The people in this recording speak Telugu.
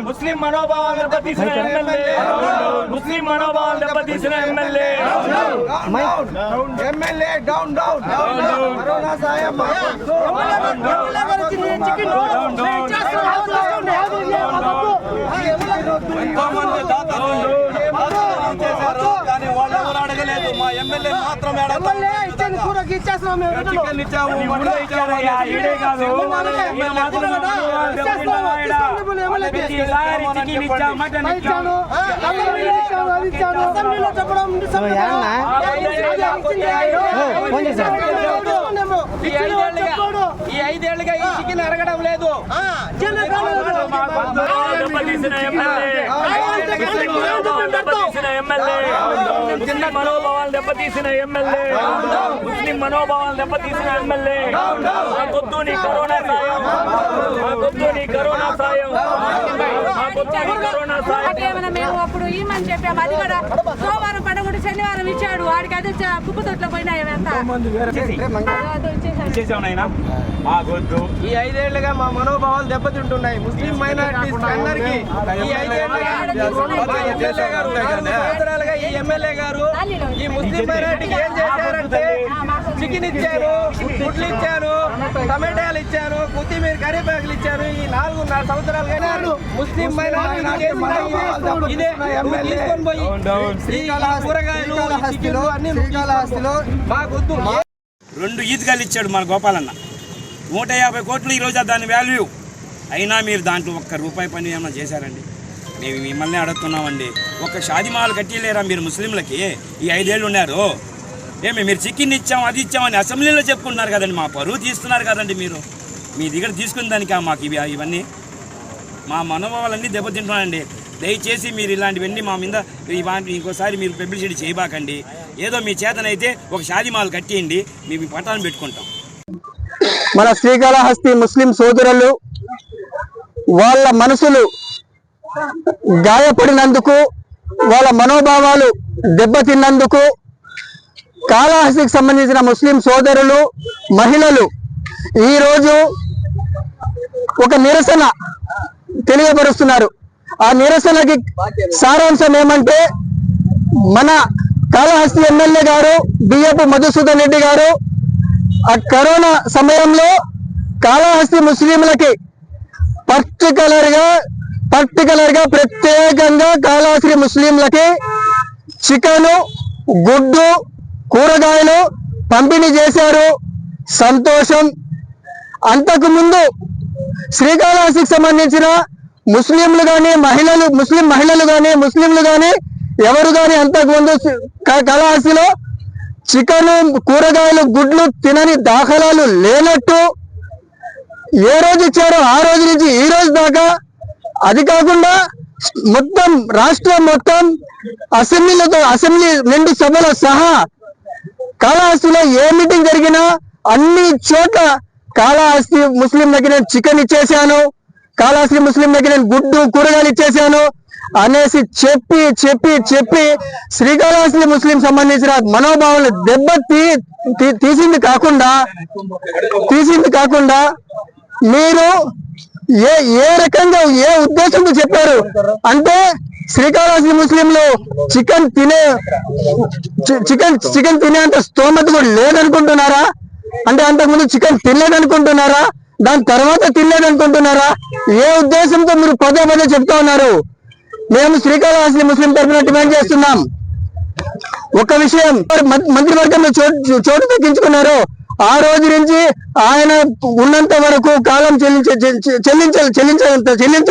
ముస్లిం మనోభావాలు దెబ్బతీసిన ఎమ్మెల్యే ముస్లిం మనోభావాలు దెబ్బతీసిన MLA MLA down down corona సాయం. ఎంతో మంది దాతలు దాతలు చేశారు కానీ వాళ్ళు ఎవరు అడగలేదు మా ఎమ్మెల్యే మాత్రం చికెన్ ఇచ్చాము మటన్ ఇచ్చాము ఇచ్చారయ్యా, ఈడే కాదు. ఈయన మాత్రం మనోభావాలు దెబ్బతిన్న ఆయన. ప్రతిసారి చికెన్ ఇచ్చాం, మటన్ ఇచ్చాం. ఈ ఐదేళ్ళుగా ఈ ఐదేళ్ళుగా ఈ చికెన్ అరగడం లేదు మనోభావాలు దెబ్బతీసిన ఎమ్మెల్యే ముస్లిం మనోభావాలు దెబ్బతీసిన ఎమ్మెల్యే ముస్లిం మనోభావాలు దెబ్బతీసిన ఎమ్మెల్యే. ముస్లిం మనోభావాలు దెబ్బతీసిన ఎమ్మెల్యే. మాకొద్దు నీ కరోనా సాయం. మాకొద్దు నీ కరోనా సాయం. మాకొద్దు నీ కరోనా సాయం. ఏమైనా మేము అప్పుడు ఇమ్మని చెప్పాము అది కూడా సోమవారం పడకుండా శనివారం ఇచ్చాడు. వాడికి అదే కుప్ప తొట్లో నాయనా? మాకొద్దు. ఈ ఐదేళ్ళుగా మా మనోభావాలు దెబ్బతింటున్నాయి. ముస్లిం మైనారిటీస్ అందరికి ఈ ఐదేళ్ళుగా ఈ ఎమ్మెల్యే గారు ఈ ముస్లిం మైనారిటీకి ఏం చేశారంటే చికెన్ ఇచ్చారు గుడ్లు ఇచ్చారు టమాటాలు ఇచ్చారు కొత్తిమీర కరివేపాకులు ఇచ్చారు. ఈ నాలుగున్నర సంవత్సరాలుగా ముస్లిం మైనారిటీ ఇదే తీసుకొని పోయి ఈ కూరగాయలు చికెన్ అన్ని మాకొద్దు. రెండు ఈద్గాలు ఇచ్చాడు మన గోపాలన్న. నూట యాభై కోట్లు ఈరోజు దాని వాల్యూ. అయినా మీరు దాంట్లో ఒక్క రూపాయి పని ఏమైనా చేశారండి? మేము మిమ్మల్ని అడుగుతున్నామండి. ఒక్క షాదిమాలు కట్టిలేరా మీరు ముస్లింలకి? ఈ ఐదేళ్ళు ఉన్నారు. ఏమి మీరు చికెన్ ఇచ్చాం అది ఇచ్చామని అసెంబ్లీలో చెప్పుకుంటున్నారు కదండి. మా పరువు తీస్తున్నారు కదండి మీరు. మీ దగ్గర తీసుకున్న దానికి మాకు ఇవి ఇవన్నీ? మా మనోభావాలన్నీ దెబ్బతింటున్నానండి దయచేసి మీరు ఇలాంటివన్నీ మా మీద ఇవాంటి ఇంకోసారి మీరు పబ్లిసిటీ చేయబాకండి. ఏదో మీ చేతనైతే ఒక షాదిమాలు కట్టేయండి. మేము ఈ పట్టాలను పెట్టుకుంటాం. మన శ్రీకాళహస్తి ముస్లిం సోదరులు వాళ్ళ మనసులు గాయపడినందుకు వాళ్ళ మనోభావాలు దెబ్బతిన్నందుకు కాళహస్తికి సంబంధించిన ముస్లిం సోదరులు మహిళలు ఈరోజు ఒక నిరసన తెలియపరుస్తున్నారు. ఆ నిరసనకి సారాంశం ఏమంటే మన కాళహస్తి ఎమ్మెల్యే గారు బియ్యపు మధుసూదన్ రెడ్డి గారు ఆ కరోనా సమయంలో కాళహస్తి ముస్లింలకి పర్టికులర్గా పర్టికులర్గా ప్రత్యేకంగా కాళహస్తి ముస్లింలకి చికెను గుడ్డు కూరగాయలు పంపిణీ చేశారు. సంతోషం. అంతకుముందు శ్రీకాళహస్తికి సంబంధించిన ముస్లింలు కానీ మహిళలు ముస్లిం మహిళలు కానీ ముస్లింలు కానీ ఎవరు కానీ అంతకు ముందు కాళహస్తిలో చికెన్ కూరగాయలు గుడ్లు తినని దాఖలాలు లేనట్టు ఏ రోజు ఇచ్చారో ఆ రోజు నుంచి ఈ రోజు దాకా అది కాకుండా మొత్తం రాష్ట్రం మొత్తం అసెంబ్లీలతో అసెంబ్లీ రెండు సభల సహా కాళహస్తిలో ఏ మీటింగ్ జరిగినా అన్ని చోట్ల కాళహస్తి ముస్లింలకి నేను చికెన్ ఇచ్చేసాను కాళహస్తి ముస్లింలకి నేను గుడ్డు కూరగాయలు ఇచ్చేసాను అనేసి చెప్పి చెప్పి చెప్పి శ్రీకాళహస్తి ముస్లిం సంబంధించిన మనోభావాలు దెబ్బ తీ- తీ- తీసింది కాకుండా తీసింది కాకుండా మీరు ఏ ఏ రకంగా ఏ ఉద్దేశంతో చెప్పారు? అంటే శ్రీకాళహస్తి ముస్లింలు చికెన్ తినే చికెన్ చికెన్ చికెన్ తినేంత స్తోమత కూడా లేదనుకుంటున్నారా? అంటే అంతకుముందు చికెన్ తినలేదనుకుంటున్నారా? దాని తర్వాత తినలేదనుకుంటున్నారా? ఏ ఉద్దేశంతో మీరు పదే పదే చెప్తా ఉన్నారు? మేము శ్రీకాళహస్తి ముస్లిం తరఫున డిమాండ్ చేస్తున్నాం. ఒక విషయం మంత్రివర్గంలో చోటు చోటు దక్కించుకున్నారు. ఆ రోజు నుంచి ఆయన ఉన్నంత వరకు కాలం చెల్లించ చెల్లించ చెల్లించ చెల్లించ